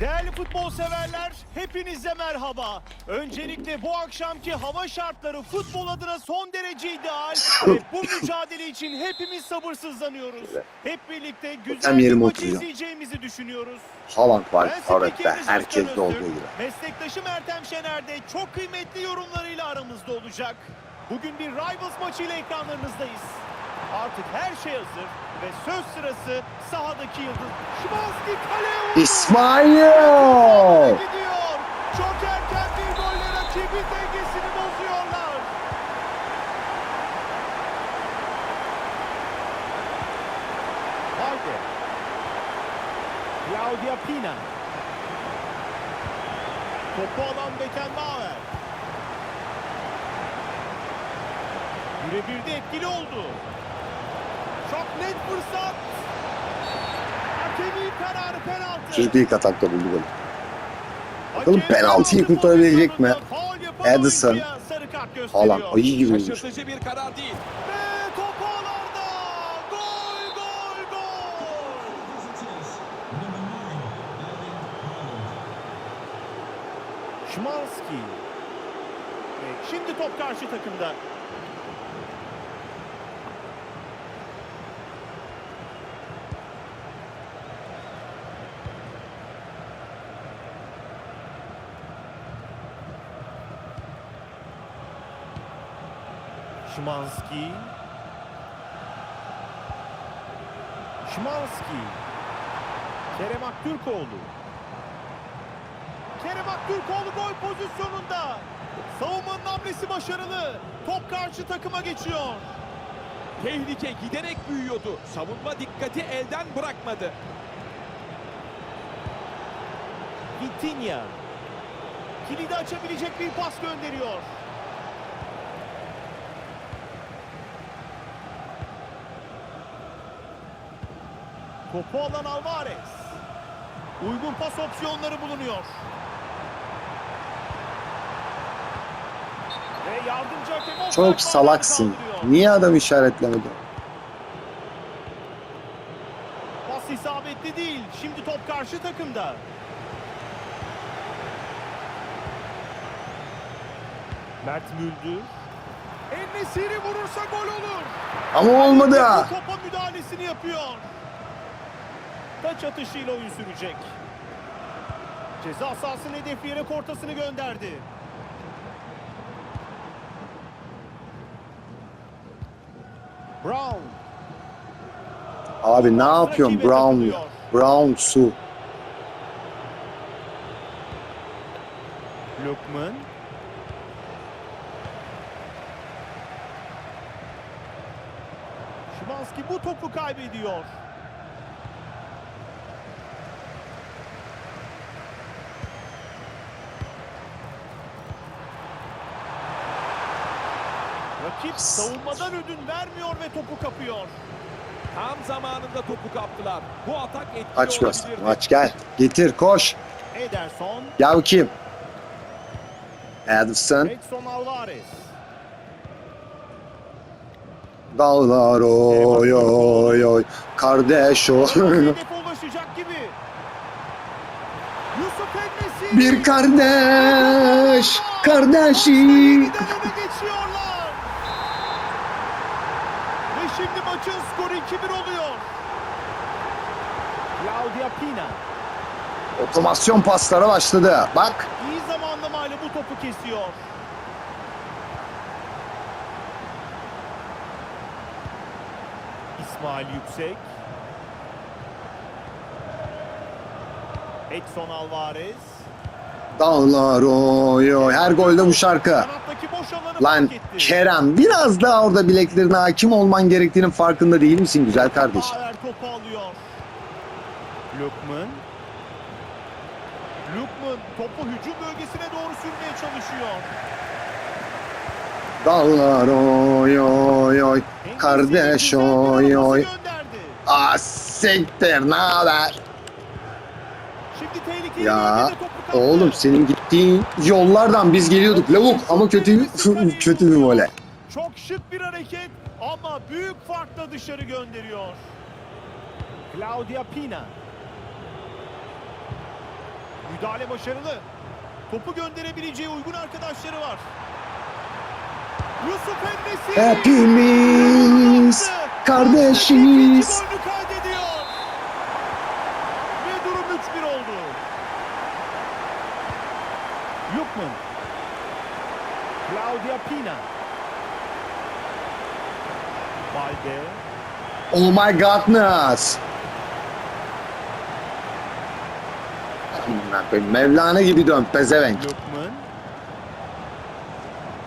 Değerli futbol severler, hepinize merhaba. Öncelikle bu akşamki hava şartları futbol adına son derece ideal ve bu mücadele için hepimiz sabırsızlanıyoruz. Hep birlikte güzel bir maçı izleyeceğimizi düşünüyoruz. Haaland var forvette. Herkes de olduğu gibi. Meslektaşım Ertem Şener de çok kıymetli yorumlarıyla aramızda olacak. Bugün bir Rivals maçıyla ekranlarınızdayız. Artık her şey hazır ve söz sırası sahadaki yıldız. Şimanski kaleye vurdu. İsmail! Gidiyor. Çok erken bir golle rakibi dengesini bozuyorlar. Valde. Claudia Pina. Topu alan Beckenbauer. Birebir de etkili oldu. Net fırsat. Hakemin kararı penaltı. Çocuk ilk atakta buldu golü. Bakalım penaltıyı penaltı kurtarabilecek mi? Edison. Haaland ayı gibi. Şaşırtıcı bir karar değil. Ve top ağlarda. Gol gol gol. Şimanski. Şimdi top karşı takımda. Şimanski. Şimanski. Kerem Aktürkoğlu. Kerem Aktürkoğlu gol pozisyonunda. Savunmanın hamlesi başarılı. Top karşı takıma geçiyor. Tehlike giderek büyüyordu. Savunma dikkati elden bırakmadı. Vitinha. Kilidi açabilecek bir pas gönderiyor. Topu alan Alvarez. Uygun pas opsiyonları bulunuyor. Ve yardımcı hakem Çok salaksın. Niye adam işaretlemedi? Pas isabetli değil. Şimdi top karşı takımda. Mert Müldür. Ennesiri vurursa gol olur. Ama olmadı. Topa müdahalesini yapıyor. Taç atışıyla oyun sürecek. Ceza sahasının hedefleyerek ortasını gönderdi. Brown. Abi ne yapıyorsun Brown? takılıyor. Brown su. Lokman. Şimanski bu topu kaybediyor. Rakip savunmadan ödün vermiyor ve topu kapıyor. Tam zamanında topu kaptılar. Bu atak etkili Aç olabilirdi. Aç gel. Getir koş. Ederson, Gel kim? Edson. Edson Alvarez. Dağlar oy oy oy. Kardeş o. Hedefe ulaşacak gibi. Yusuf Ennesi. Bir kardeş. Kardeşi. Öne geçiyorlar. Ve şimdi maçın skoru 2-1 oluyor. Claudia Pina Otomasyon paslara başladı. Bak. iyi zamanlamayla bu topu kesiyor. İsmail Yüksek. Edson Alvarez. Dağlar oy. Her golde bu şarkı. Lan. Kerem biraz daha orada bileklerine hakim olman gerektiğinin farkında değil misin güzel kardeşim? Topu alıyor. Lukman. Lukman topu hücum bölgesine doğru sürmeye çalışıyor. Dağlar oy oy oy. Kardeş oy oy. Ah siktir ne haber? Şimdi tehlikeli Ya oğlum senin gittiğin yollardan biz geliyorduk lavuk ama kötü kötü bir voley. Çok şık bir hareket ama büyük farkla dışarı gönderiyor. Claudia Pina. Müdahale başarılı. Topu gönderebileceği uygun arkadaşları var. Yusuf Endesi. Hepimiz kardeşiz. Kaydediyor. Ve durum 3-1 oldu. Lukman. Claudia Pina. Balde. Oh my godness. Amına koyayım, Mevlana gibi dön pezevenk. Lukman.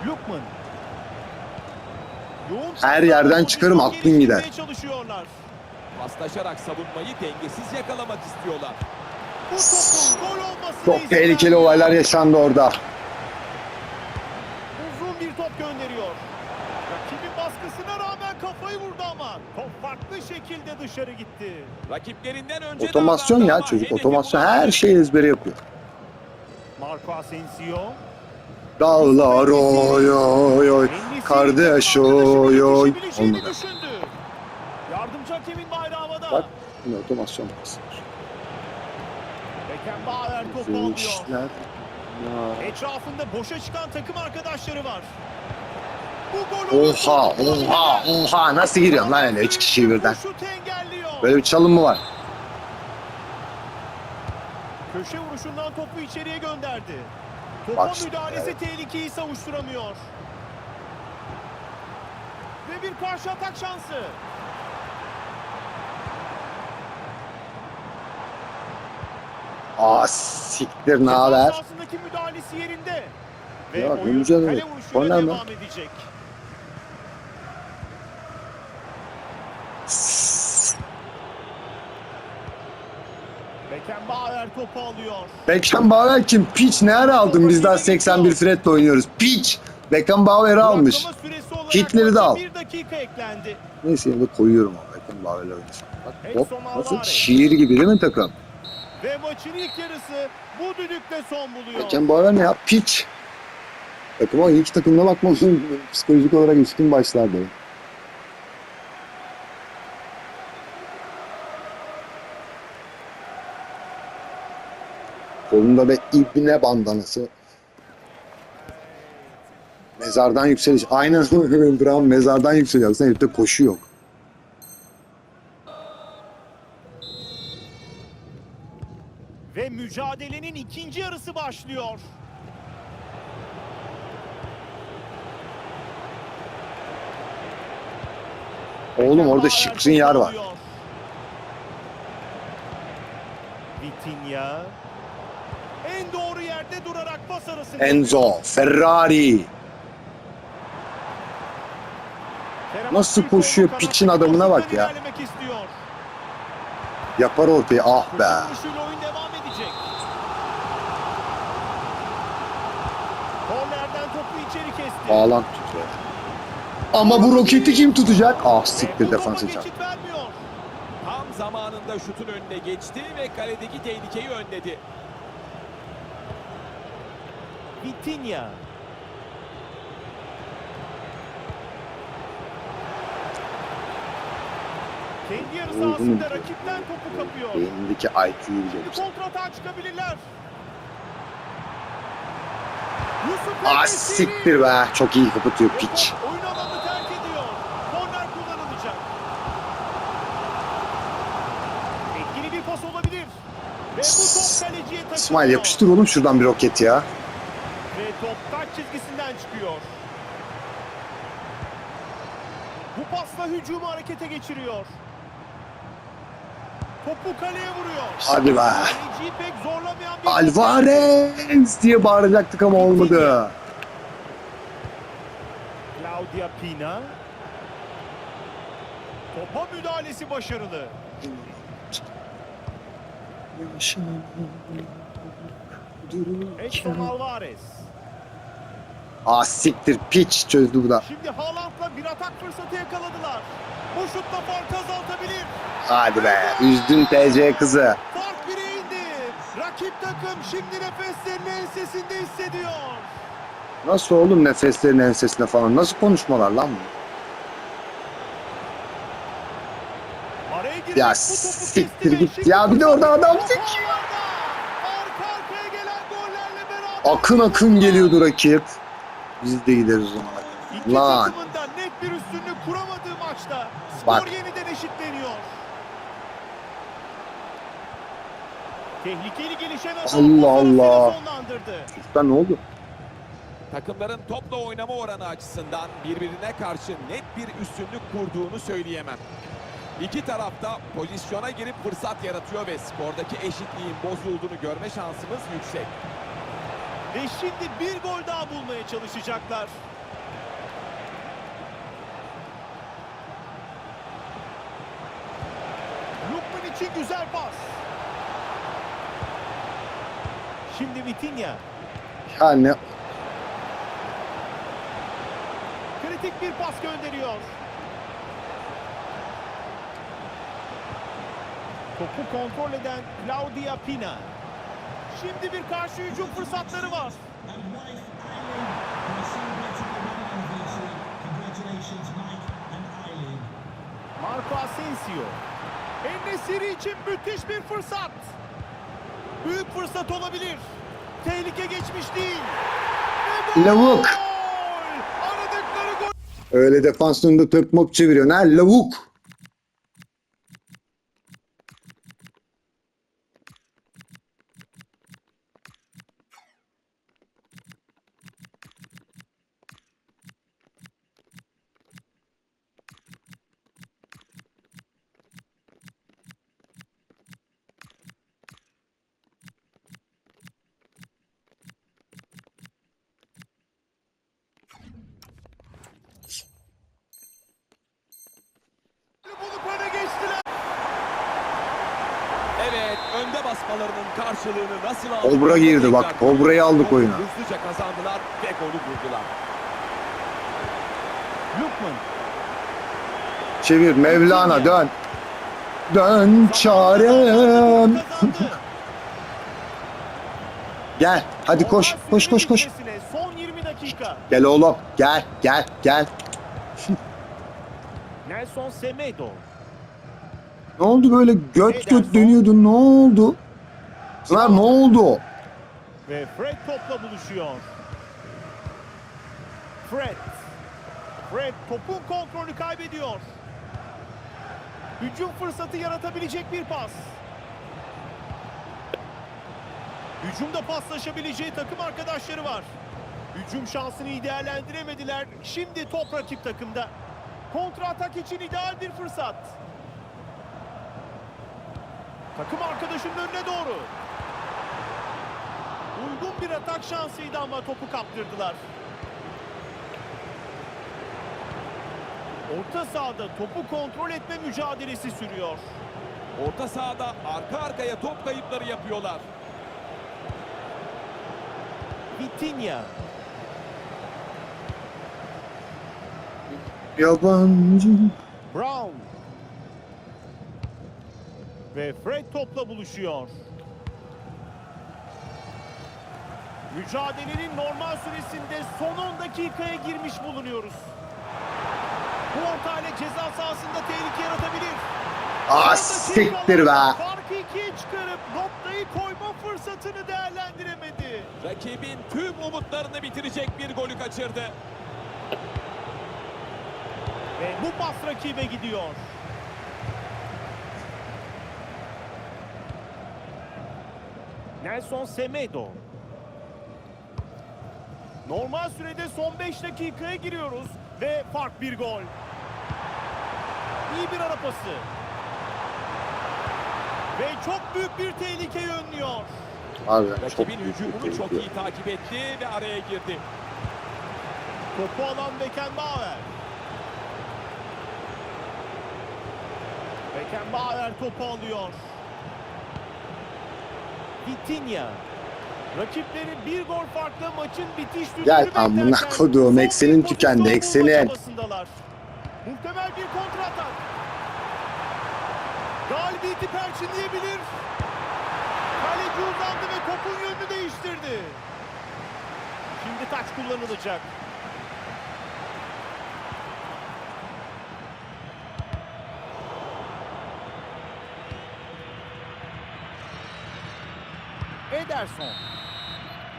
Lukman. Yoğun Her yerden çıkarım, aklın gider. çalışıyorlar. Paslaşarak savunmayı dengesiz yakalamak istiyorlar. Bu topun gol olmasına Çok tehlikeli olaylar yaşandı orada. Uzun bir top gönderiyor. Rakibin baskısına rağmen kafayı vurdu ama top farklı şekilde dışarı gitti. Rakiplerinden önce Otomasyon ya çocuk. Otomasyon her şeyi ezbere yapıyor. Marco Asensio. Dağlar oy oy oy. Kardeş oy oy. Olmadı. Yardımcı hakemin bayrağı havada. Bak. Yine otomasyon basıyor. Beckenbauer topu alıyor. Etrafında boşa çıkan takım arkadaşları var. Oha oha oha nasıl giriyorsun lan öyle 3 kişiyi birden. Böyle bir çalım mı var? Köşe vuruşundan topu içeriye gönderdi. Topa Bak işte, müdahalesi evet. tehlikeyi savuşturamıyor. Ve bir karşı atak şansı. Aa siktir ne haber? müdahalesi yerinde. Ve Ya, oyun kale vuruşuyla devam edecek. Beckenbauer topu alıyor. Beckenbauer kim? Piç ne ara aldın? Biz daha 81 Fred'le oynuyoruz. Piç! Beckenbauer'ı almış. Hitler'i de al. Bir dakika eklendi. Neyse yine koyuyorum ama Beckenbauer'le oynasın. Bak hop nasıl? Şiir gibi değil mi takım? Ve maçın ilk yarısı bu düdükle son buluyor. Beckenbauer ne ya? Piç! Takıma iki takımına bakmalısın. Psikolojik olarak üstün başlarda. Kolunda da ibne bandanası. Mezardan yükseliş. Aynen Brown mezardan yükseliyor. Aslında herifte koşu yok. Ve mücadelenin ikinci yarısı başlıyor. Oğlum orada şıksın yer var. Vitinha. En doğru yerde durarak pas arasını Enzo. Ferrari. Nasıl koşuyor piçin adamına bak ya. Yapar ortaya. Ah be. Bağlan tutuyor. Ama bu roketi kim tutacak? Ah siktir vermiyor. Tam zamanında şutun önüne geçti ve kaledeki tehlikeyi önledi. Vitinha. Kendi yarı sahasında rakipten topu kapıyor. Beynindeki IQ'yu Şimdi biliyoruz. kontratağa çıkabilirler. Ah siktir be. Çok iyi kapatıyor piç. Oyun alanını terk ediyor. Korner kullanılacak. Etkili bir pas olabilir. Ve bu top kaleciye taşınıyor. İsmail yapıştır oğlum şuradan bir roket ya. Top taç çizgisinden çıkıyor. Bu pasla hücumu harekete geçiriyor. Topu kaleye vuruyor. Hadi be. Alvarez diye bağıracaktık ama olmadı. Claudia Pina. Topa müdahalesi başarılı. Edson Alvarez. Ah siktir piç çözdü bu da. Şimdi Haaland'la bir atak fırsatı yakaladılar. Bu şutla fark azaltabilir. Hadi be. Üzdün TC kızı. Fark bire indi. Rakip takım şimdi nefeslerini ensesinde hissediyor. Nasıl oğlum nefeslerin ensesine falan? Nasıl konuşmalar lan bu? Ya siktir git ya, bir de orada adam. Arka akın akın geliyordu rakip. Biz de gideriz o zaman. İki Lan. takımın da net bir üstünlük kuramadığı maçta skor Bak. yeniden eşitleniyor. Tehlikeli gelişen atak Allah Allah. sonlandırdı. Ne oldu? Takımların topla oynama oranı açısından birbirine karşı net bir üstünlük kurduğunu söyleyemem. İki tarafta pozisyona girip fırsat yaratıyor ve skordaki eşitliğin bozulduğunu görme şansımız yüksek. Ve şimdi bir gol daha bulmaya çalışacaklar. Lukman için güzel pas. Şimdi Vitinha. Ya ne? Kritik bir pas gönderiyor. Topu kontrol eden Claudia Pina. Şimdi bir karşı hücum fırsatları var. Marco Asensio. Enesiri için müthiş bir fırsat. Büyük fırsat olabilir. Tehlike geçmiş değil. Lavuk. Öyle defans önünde top mop çeviriyor. Ha lavuk. Bulup öne geçtiler. Evet, önde basmalarının karşılığını nasıl aldık? Kobra girdi bak. Kobra'yı aldık oyuna. Hızlıca kazandılar ve golü buldular. Lukman. Çevir Mevlana dön. Dön çarem. Gel hadi koş koş koş koş. Son 20 dakika. Gel oğlum gel gel gel. Nelson Semedo. Ne oldu böyle göt göt dönüyordun ne oldu? Lan ne oldu? Ve Fred topla buluşuyor. Fred. Fred topun kontrolünü kaybediyor. Hücum fırsatı yaratabilecek bir pas. Hücumda paslaşabileceği takım arkadaşları var. Hücum şansını iyi değerlendiremediler. Şimdi top rakip takımda. Kontra atak için ideal bir fırsat. Takım arkadaşının önüne doğru. Uygun bir atak şansıydı ama topu kaptırdılar. Orta sahada topu kontrol etme mücadelesi sürüyor. Orta sahada arka arkaya top kayıpları yapıyorlar. Vitinha. Yabancı. Brown. Ve Fred topla buluşuyor. Mücadelenin normal süresinde son 10 dakikaya girmiş bulunuyoruz. Bu ortayla ceza sahasında tehlike yaratabilir. Ah siktir be. Farkı ikiye çıkarıp noktayı koyma fırsatını değerlendiremedi. Rakibin tüm umutlarını bitirecek bir golü kaçırdı. Ve bu pas rakibe gidiyor. Nelson Semedo. Normal sürede son 5 dakikaya giriyoruz ve fark bir gol. İyi bir ara pası. Ve çok büyük bir tehlikeyi önlüyor. Abi çok Rakibin bir hücumunu çok tehlike. iyi takip etti ve araya girdi. Topu alan Beckenbauer. Beckenbauer topu alıyor. Vitinha. Rakipleri bir gol farkla maçın bitiş düdüğünü Gel amına koduğum, eksenin tükendi, eksenin. Muhtemel bir kontratak. Galibiyeti perçinleyebilir. Kaleci uzandı ve topun yönünü değiştirdi. Şimdi taç kullanılacak. Ederson.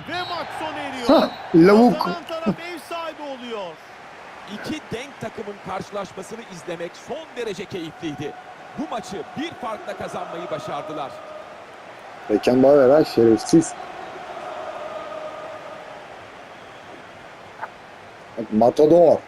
Ve maç sona eriyor. Lavuk. Kazanan taraf ev sahibi oluyor. İki denk takımın karşılaşmasını izlemek son derece keyifliydi. Bu maçı bir farkla kazanmayı başardılar. Beckenbauer ha şerefsiz. Matador.